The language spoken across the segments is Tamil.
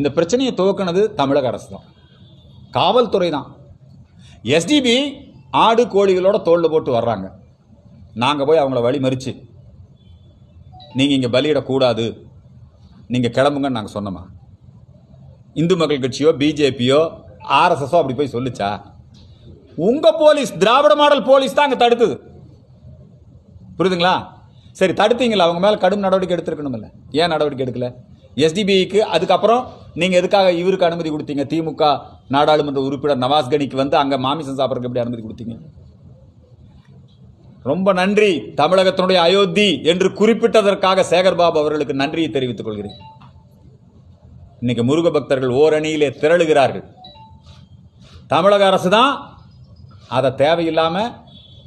இந்த பிரச்சனையை துவக்கினது தமிழக அரசு தான் காவல்துறை தான் எஸ்டிபி ஆடு கோழிகளோட தோளில் போட்டு வர்றாங்க. நாங்கள் போய் அவங்கள வழி மறிச்சு நீங்கள் இங்கே பலியிடக்கூடாது நீங்கள் கிளம்புங்கன்னு நாங்கள் சொன்னோமா? இந்து மக்கள் கட்சியோ பிஜேபியோ ஆர்எஸ்எஸோ அப்படி போய் சொல்லுச்சா? உங்கள் போலீஸ் திராவிட மாடல் போலீஸ் தான் அங்கே தடுத்தது. புரியுதுங்களா? சரி தடுத்தீங்களா அவங்க மேலே கடும் நடவடிக்கை எடுத்திருக்கணும்ல ஏன் நடவடிக்கை எடுக்கல? எஸ்டிபிஐக்கு அதுக்கப்புறம் நீங்கள் எதுக்காக இவருக்கு அனுமதி கொடுத்தீங்க? திமுக நாடாளுமன்ற உறுப்பினர் நவாஸ் கனிக்கு வந்து அங்கே மாமிசம் சாப்பிட்றதுக்கு எப்படி அனுமதி கொடுத்தீங்க? ரொம்ப நன்றி தமிழகத்தினுடைய அயோத்தி என்று குறிப்பிட்டதற்காக சேகர்பாபு அவர்களுக்கு நன்றியை தெரிவித்துக் கொள்கிறேன். இன்னைக்கு முருக பக்தர்கள் ஓரணியிலே திரளுகிறார்கள். தமிழக அரசு தான் அதை தேவையில்லாமல்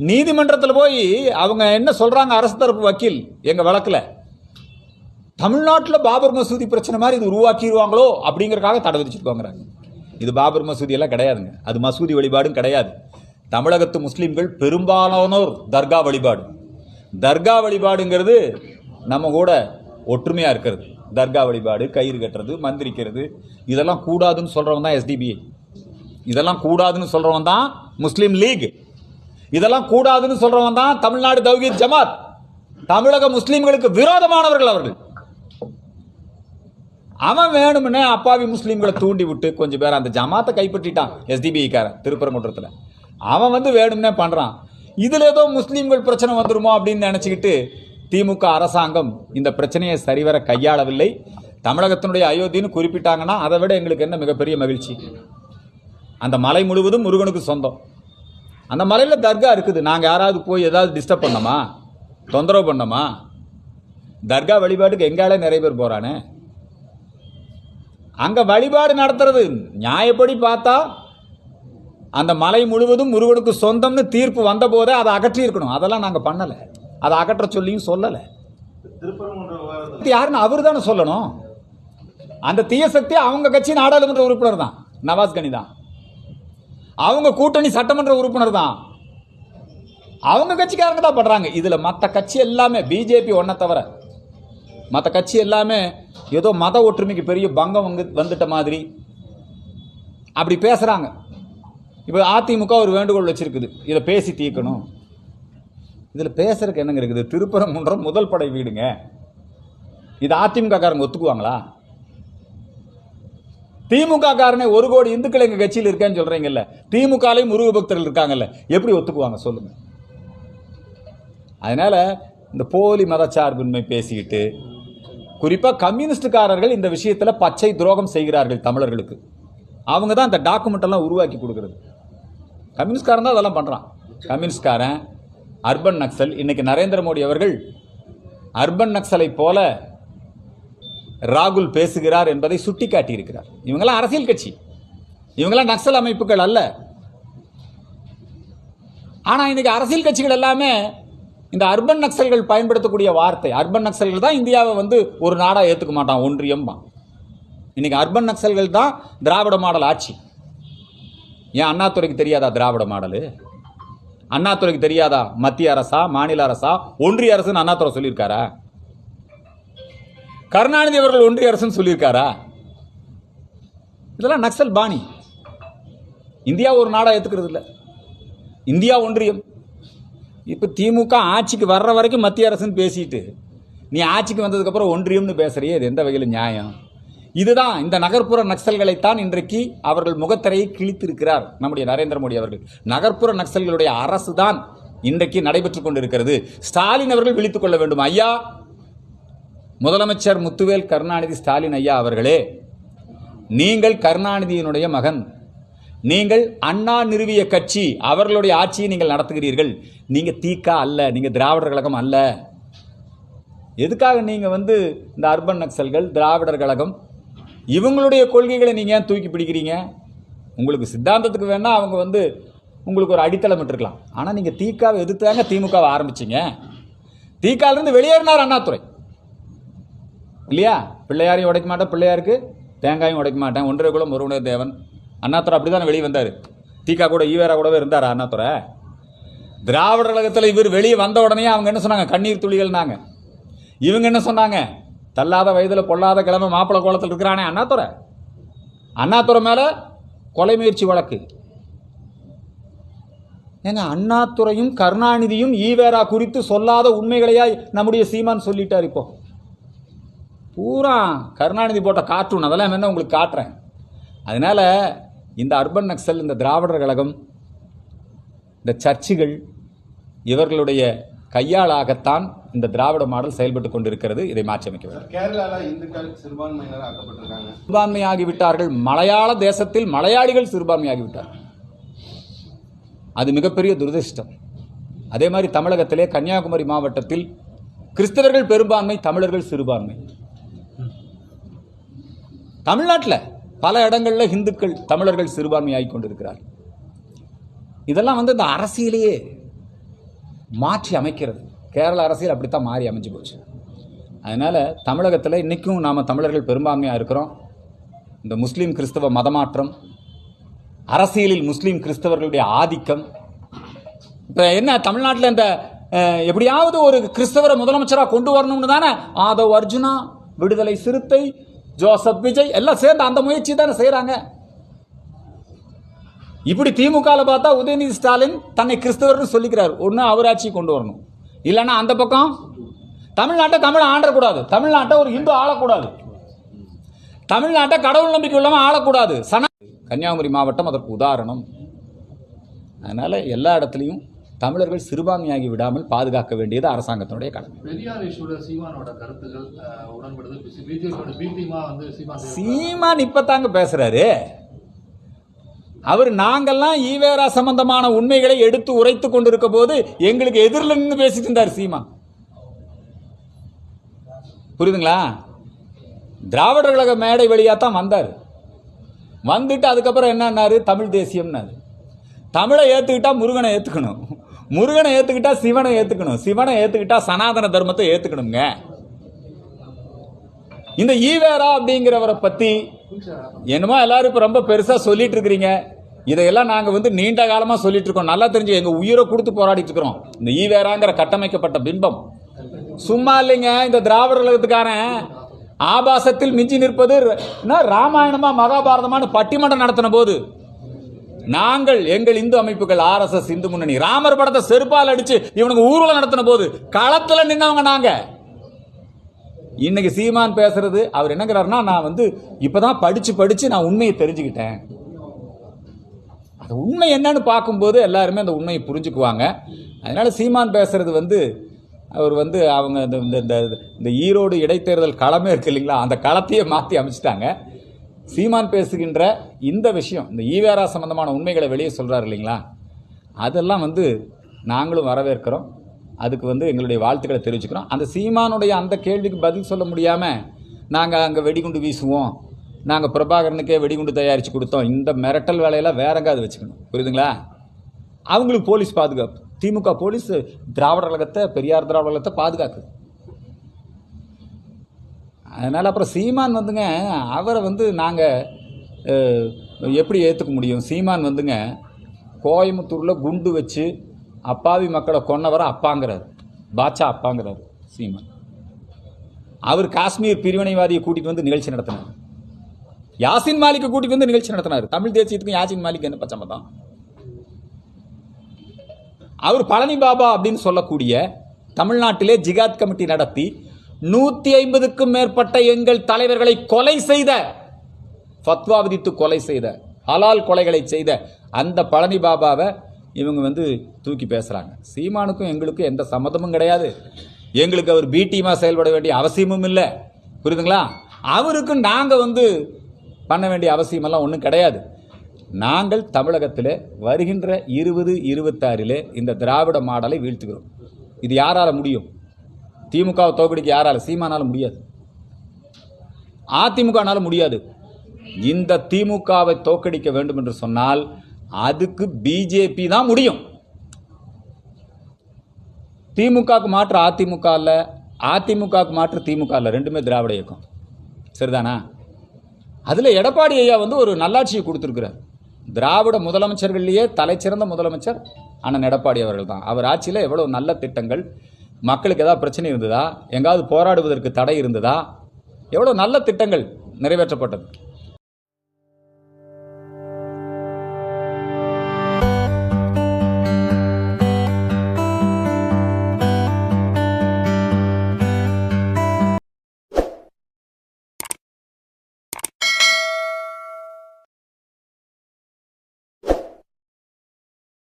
நீதிமன்றத்தில் போய் அவங்க என்ன சொல்கிறாங்க அரசு தரப்பு வக்கீல் எங்கள் வழக்கில். தமிழ்நாட்டில் பாபர் மசூதி பிரச்சனை மாதிரி இது உருவாக்கிடுவாங்களோ அப்படிங்கிறக்காக தடை விதிச்சிருக்கோங்கிறாங்க. இது பாபர் மசூதி எல்லாம் கிடையாதுங்க. அது மசூதி வழிபாடும் கிடையாது. தமிழகத்து முஸ்லீம்கள் பெரும்பாலானோர் தர்கா வழிபாடு. தர்கா வழிபாடுங்கிறது நம்ம கூட ஒற்றுமையாக இருக்கிறது. தர்கா வழிபாடு கயிறு கட்டுறது மந்திரிக்கிறது இதெல்லாம் கூடாதுன்னு சொல்கிறவன் தான் எஸ்டிபிஐ இதெல்லாம் கூடாதுன்னு சொல்கிறவன் தான் முஸ்லீம் லீக். இதெல்லாம் கூடாதுன்னு சொல்கிறவன் தான் தமிழ்நாடு தௌஹீத் ஜமாத். தமிழக முஸ்லீம்களுக்கு விரோதமானவர்கள் அவர்கள். அவன் வேணும்னே அப்பாவி முஸ்லீம்களை தூண்டி விட்டு கொஞ்சம் பேர் அந்த ஜமாத்தை கைப்பற்றிட்டான் எஸ்டிபிஐக்காரன் திருப்பரங்குன்றத்தில். அவன் வந்து வேணும்னே பண்ணுறான் இதில் ஏதோ முஸ்லீம்கள் பிரச்சனை வந்துருமோ அப்படின்னு நினச்சிக்கிட்டு திமுக அரசாங்கம் இந்த பிரச்சனையை சரிவர கையாளவில்லை. தமிழகத்தினுடைய அயோத்தின்னு குறிப்பிட்டாங்கன்னா அதை விட எங்களுக்கு என்ன மிகப்பெரிய மகிழ்ச்சி? அந்த மலை முழுவதும் முருகனுக்கு சொந்தம். அந்த மலையில் தர்கா இருக்குது. நாங்கள் யாராவது போய் ஏதாவது டிஸ்டர்ப் பண்ணோமா? தொந்தரவு பண்ணோமா? தர்கா வழிபாட்டுக்கு எங்காலே நிறைய பேர் போகிறானே அங்கே வழிபாடு நடத்துறது. நியாயப்படி பார்த்தா அந்த மலை முழுவதும் முருகனுக்கு சொந்தம்னு தீர்ப்பு வந்த போதே அதை அகற்றி இருக்கணும் அதெல்லாம் நாங்கள் பண்ணலை. அதை அகற்ற சொல்லியும் சொல்லலை. யாருன்னு அவர் தானே சொல்லணும். அந்த தீய சக்தி அவங்க கட்சி நாடாளுமன்ற உறுப்பினர் தான். நவாஸ் கனி தான். அவங்க கூட்டணி சட்டமன்ற உறுப்பினர் தான். அவங்க கட்சிக்காரங்க தான் பண்றாங்க இதுல மற்ற கட்சி எல்லாமே பிஜேபி ஒன்றை தவிர. மற்ற கட்சி எல்லாமே ஏதோ மத ஒற்றுமைக்கு பெரிய பங்கம் வந்து வந்துட்ட மாதிரி அப்படி பேசுகிறாங்க இப்போ அதிமுக ஒரு வேண்டுகோள் வச்சுருக்குது. இதை பேசி தீர்க்கணும். இதில் பேசுறதுக்கு என்னங்க இருக்குது? திருப்பரங்குன்றம் முதல் படை வீடுங்க. இது அதிமுகக்காரங்க ஒத்துக்குவாங்களா? திமுக காரனே ஒரு கோடி இந்துக்கள் எங்கள் கட்சியில் இருக்கேன்னு சொல்கிறீங்கல்ல திமுகலையும் முருக பக்தர்கள் இருக்காங்கல்ல. எப்படி ஒத்துக்குவாங்க சொல்லுங்கள் அதனால் இந்த போலி மதச்சார்பின்மை பேசிக்கிட்டு குறிப்பாக கம்யூனிஸ்டுக்காரர்கள் இந்த விஷயத்தில் பச்சை துரோகம் செய்கிறார்கள் தமிழர்களுக்கு. அவங்க தான் இந்த டாக்குமெண்ட்டெல்லாம் உருவாக்கி கொடுக்கறது. கம்யூனிஸ்ட்காரன் தான் அதெல்லாம் பண்ணுறான் கம்யூனிஸ்ட்காரன் அர்பன் நக்சல் இன்னைக்கு நரேந்திர மோடி அவர்கள் அர்பன் நக்சலை போல ராகுல் பேசுகிறார் என்பதை சுட்டி இருக்கிறார் இவங்கெல்லாம் அரசியல் கட்சி. இவங்கெல்லாம் நக்சல் அமைப்புகள் அல்ல. ஆனால் இன்னைக்கு அரசியல் கட்சிகள் எல்லாமே இந்த அர்பன் நக்சல்கள் பயன்படுத்தக்கூடிய வார்த்தை. அர்பன் நக்சல்கள் தான் இந்தியாவை வந்து ஒரு நாடாக ஏற்றுக்க மாட்டான் ஒன்றியம்மா இன்னைக்கு அர்பன் நக்சல்கள் தான் திராவிட மாடல் ஆட்சி. ஏன் அண்ணாத்துறைக்கு தெரியாதா திராவிட மாடலு? அண்ணாத்துறைக்கு தெரியாதா மத்திய அரசா மாநில அரசா? ஒன்றிய அரசுன்னு அண்ணாத்துறை சொல்லியிருக்காரா? கருணாநிதி அவர்கள் ஒன்றிய அரசுன்னு சொல்லியிருக்காரா? இதெல்லாம் நக்சல் பாணி. இந்தியா ஒரு நாடாக ஏற்றுக்கிறது இல்லை இந்தியா ஒன்றியம். இப்போ திமுக ஆட்சிக்கு வர்ற வரைக்கும் மத்திய அரசுன்னு பேசிட்டு நீ ஆட்சிக்கு வந்ததுக்கப்புறம் ஒன்றியம்னு பேசுகிறியே இது எந்த வகையில் நியாயம்? இதுதான் இந்த நகர்ப்புற நக்சல்களைத்தான் இன்றைக்கு அவர்கள் முகத்திரையை கிழித்திருக்கிறார் நம்முடைய நரேந்திர மோடி அவர்கள். நகர்ப்புற நக்சல்களுடைய அரசு தான் இன்றைக்கு நடைபெற்றுக் கொண்டிருக்கிறது. ஸ்டாலின் அவர்கள் விழித்துக் கொள்ள வேண்டும். ஐயா முதலமைச்சர் முத்துவேல் கருணாநிதி ஸ்டாலின் ஐயா அவர்களே நீங்கள் கருணாநிதியினுடைய மகன். நீங்கள் அண்ணா நிறுவிய கட்சி அவர்களுடைய ஆட்சியை நீங்கள் நடத்துகிறீர்கள். நீங்கள் தீக்கா அல்ல நீங்கள் திராவிடர் கழகம் அல்ல. எதுக்காக நீங்கள் வந்து இந்த அர்பன் நக்சல்கள் திராவிடர் கழகம் இவங்களுடைய கொள்கைகளை நீங்கள் ஏன் தூக்கி பிடிக்கிறீங்க? உங்களுக்கு சித்தாந்தத்துக்கு வேணால் அவங்க வந்து உங்களுக்கு ஒரு அடித்தளம் இருக்கலாம் ஆனால் நீங்கள் தீக்காவை எதிர்த்தாங்க திமுகவை ஆரம்பிச்சீங்க. தீக்கால வெளியேறினார் அண்ணாத்துறை இல்லையா? பிள்ளையாரையும் உடைக்க மாட்டேன் பிள்ளையாருக்கு தேங்காயும் உடைக்க மாட்டேன் ஒன்றரை குலம் ஒருவனே தேவன். அண்ணாதுரை அப்படிதான் வெளியே வந்தார்? தீகா கூட ஈவேரா கூடவே இருந்தார் அண்ணாதுரை திராவிட கழகத்தில் இவர் வெளியே வந்த உடனே அவங்க என்ன சொன்னாங்க? கண்ணீர் துளிகள்னாங்க. இவங்க என்ன சொன்னாங்க? தள்ளாத வயதில் பொல்லாத கிழமை மாப்பிள கோலத்தில் இருக்கிறானே அண்ணாத்துறை. அண்ணாத்துறை மேலே கொலை முயற்சி வழக்கு. ஏங்க அண்ணாத்துறையும் கருணாநிதியும் ஈவேரா குறித்து சொல்லாத உண்மைகளையா நம்முடைய சீமான் சொல்லிட்டார் இப்போ. பூரா கருணாநிதி போட்ட கார்ட்டூன் அதெல்லாம் என்ன உங்களுக்கு காட்டுறேன்? அதனால இந்த அர்பன் நக்சல் இந்த திராவிடர் கழகம் இந்த சர்ச்சுகள் இவர்களுடைய கையாளாகத்தான் இந்த திராவிட மாடல் செயல்பட்டு கொண்டிருக்கிறது. இதை மாற்றி அமைக்க வேண்டும் இந்துக்கள் சிறுபான்மையினர் ஆக்கப்பட்டிருக்காங்க. சிறுபான்மையாகி விட்டார்கள் மலையாள தேசத்தில் மலையாளிகள் சிறுபான்மையாகி விட்டார்கள் அது மிகப்பெரிய துரதிர்ஷ்டம். அதே மாதிரி தமிழகத்திலே கன்னியாகுமரி மாவட்டத்தில் கிறிஸ்தவர்கள் பெரும்பான்மை தமிழர்கள் சிறுபான்மை. தமிழ்நாட்டில் பல இடங்களில் இந்துக்கள் தமிழர்கள் சிறுபான்மையாகி கொண்டிருக்கிறார். இதெல்லாம் வந்து இந்த அரசியலையே மாற்றி அமைக்கிறது. கேரள அரசியல் அப்படித்தான் மாறி அமைஞ்சு போச்சு. அதனால் தமிழகத்தில் இன்றைக்கும் நாம் தமிழர்கள் பெரும்பான்மையாக இருக்கிறோம். இந்த முஸ்லீம் கிறிஸ்தவ மதமாற்றம் அரசியலில் முஸ்லீம் கிறிஸ்தவர்களுடைய ஆதிக்கம். இப்போ என்ன தமிழ்நாட்டில் இந்த எப்படியாவது ஒரு கிறிஸ்தவரை முதலமைச்சராக கொண்டு வரணும்னு தானே? ஆதவ் அர்ஜுனா விடுதலை சிறுத்தை ஜோசப் விஜய் எல்லாம் சேர்ந்து அந்த முயற்சி தானே செய்கிறாங்க இப்படி திமுகவில் பார்த்தா உதயநிதி ஸ்டாலின் தன்னை கிறிஸ்தவர்னு சொல்லிக்கிறார். ஒன்று அவர் ஆட்சி கொண்டு வரணும். இல்லைன்னா அந்த பக்கம் தமிழ்நாட்டை தமிழ் ஆண்டக்கூடாது தமிழ்நாட்டை ஒரு இந்து ஆளக்கூடாது. தமிழ்நாட்டை கடவுள் நம்பிக்கை உள்ளவன் ஆளக்கூடாது. சன கன்னியாகுமரி மாவட்டம் அதற்கு உதாரணம். அதனால் எல்லா இடத்துலையும் தமிழர்கள் சிறுபான்மையாகி விடாமல் பாதுகாக்க வேண்டியது அரசாங்கத்தினுடைய கடமை. சீமான் இப்பதாங்க பேசுறாரு. அவர் நாங்கெல்லாம் ஈவேரா சம்பந்தமான உண்மைகளை எடுத்து உரைத்து கொண்டிருக்க போது எங்களுக்கு எதிரில் நின்று பேசிட்டு இருந்தார் சீமான். புரியுதுங்களா? திராவிடர் கழக மேடை வழியாக தான் வந்தார். வந்துட்டு அதுக்கப்புறம் என்னன்னாரு? தமிழ் தேசியம்னாரு. தமிழை ஏற்றுக்கிட்டா முருகனை ஏற்றுக்கணும் முருகனை ஏற்றுக்கிட்டா சிவனை ஏற்றுக்கணும் சிவனை ஏற்றுக்கிட்டா சனாதன தர்மத்தை ஏற்றுக்கணுங்க இந்த ஈவேரா அப்படிங்கிறவரை பற்றி என்னமோ எல்லாரும் இப்போ ரொம்ப பெருசாக சொல்லிட்டு இருக்கிறீங்க. இதையெல்லாம் நாங்கள் வந்து நீண்ட காலமாக சொல்லிட்டு இருக்கோம். நல்லா தெரிஞ்சு எங்கள் உயிரை கொடுத்து போராடிட்டு இருக்கிறோம். இந்த ஈவேராங்கிற கட்டமைக்கப்பட்ட பிம்பம். சும்மா இல்லைங்க இந்த திராவிட உலகத்துக்காரன் ஆபாசத்தில் மிஞ்சி நிற்பது என்ன ராமாயணமா மகாபாரதமான பட்டிமன்றம் நடத்தின போது நாங்கள் எங்கள் இந்து அமைப்புகள் ஆர்எஸ்எஸ் இந்து முன்னணி. ராமர் படத்தை செருப்பால் அடிச்சு இவனுக்கு ஊர்வலம் நடத்தின போது களத்துல நின்னவங்க நாங்க. இன்னைக்கு சீமான் பேசுறது அவர் என்னங்கிறாருன்னா நான் வந்து இப்பதான் படிச்சு படிச்சு நான் உண்மையை தெரிஞ்சுக்கிட்டேன். அது உண்மை என்னன்னு பார்க்கும்போது எல்லாருமே அந்த உண்மையை புரிஞ்சுக்குவாங்க. அதனால சீமான் பேசுறது வந்து அவர் வந்து அவங்க இந்த இந்த இந்த- இந்த ஈரோடு இடைத்தேர்தல் களமே இருக்கு இல்லைங்களா? அந்த களத்தையே மாற்றி அமைச்சிட்டாங்க. சீமான் பேசுகின்ற இந்த விஷயம் இந்த ஈவேரா சம்பந்தமான உண்மைகளை வெளியே சொல்கிறார் இல்லைங்களா? அதெல்லாம் வந்து நாங்களும் வரவேற்கிறோம். அதுக்கு வந்து எங்களுடைய வாழ்த்துக்களை தெரிவிச்சுக்கிறோம். அந்த சீமானுடைய அந்த கேள்விக்கு பதில் சொல்ல முடியாமல் நாங்கள் அங்கே வெடிகுண்டு வீசுவோம். நாங்கள் பிரபாகரனுக்கே வெடிகுண்டு தயாரித்து கொடுத்தோம். இந்த மிரட்டல் வேலையெல்லாம் வேற எங்காவது வச்சுக்கணும். புரியுதுங்களா? அவங்களுக்கு போலீஸ் பாதுகாப்பு. திமுக போலீஸ் திராவிட கழகத்தை பெரியார் திராவிட கழகத்தை பாதுகாக்குது. அதனால் அப்புறம் சீமான் வந்துங்க அவரை வந்து நாங்கள் எப்படி ஏற்றுக்க முடியும்? சீமான் வந்துங்க கோயம்புத்தூரில் குண்டு வச்சு அப்பாவி மக்களை கொன்னவரை அப்பாங்கிறார். பாட்சா அப்பாங்கிறார் சீமான். அவர் காஷ்மீர் பிரிவினைவாதியை கூட்டிகிட்டு வந்து நிகழ்ச்சி நடத்தினார். யாசின் மாலிக்கை கூட்டிட்டு வந்து நிகழ்ச்சி நடத்தினார். தமிழ் தேசியத்துக்கும் யாசின் மாலிக் என்ன பச்சமதான் அவர் பழனி பாபா அப்படின்னு சொல்லக்கூடிய தமிழ்நாட்டிலே ஜிகாத் கமிட்டி நடத்தி நூத்தி ஐம்பதுக்கும் மேற்பட்ட எங்கள் தலைவர்களை கொலை செய்த ஃபத்வா விதித்து கொலை செய்த ஹலால் கொலைகளை செய்த அந்த பழனி பாபாவை இவங்க வந்து தூக்கி பேசுகிறாங்க சீமானுக்கும் எங்களுக்கும் எந்த சம்மதமும் கிடையாது. எங்களுக்கு அவர் பி செயல்பட வேண்டிய அவசியமும் இல்லை. புரியுதுங்களா? அவருக்கும் நாங்கள் வந்து பண்ண வேண்டிய அவசியமெல்லாம் ஒன்றும் கிடையாது. நாங்கள் தமிழகத்தில் வருகின்ற இருபது இருபத்தாறிலே இந்த திராவிட மாடலை வீழ்த்துகிறோம். இது யாரால முடியும்? திமுகவை தோக்கடிக்க யாரால? சீமானாலும் முடியாது. அதிமுகனால முடியாது. இந்த திமுகவை தோக்கடிக்க வேண்டும் என்று சொன்னால் அதுக்கு பிஜேபி தான் முடியும். திமுகவுக்கு மாற்று அதிமுக இல்லை அதிமுகவுக்கு மாற்று திமுக இல்லை ரெண்டுமே திராவிட இயக்கம். சரிதானா? அதில் எடப்பாடி ஐயா வந்து ஒரு நல்லாட்சியை கொடுத்துருக்கிறார். திராவிட முதலமைச்சர்கள்லேயே தலைச்சிறந்த முதலமைச்சர் அண்ணன் எடப்பாடி அவர்கள் தான். அவர் ஆட்சியில் எவ்வளோ நல்ல திட்டங்கள் மக்களுக்கு ஏதாவது பிரச்சனை இருந்ததா? எங்காவது போராடுவதற்கு தடை இருந்ததா? எவ்வளோ நல்ல திட்டங்கள் நிறைவேற்றப்பட்டது.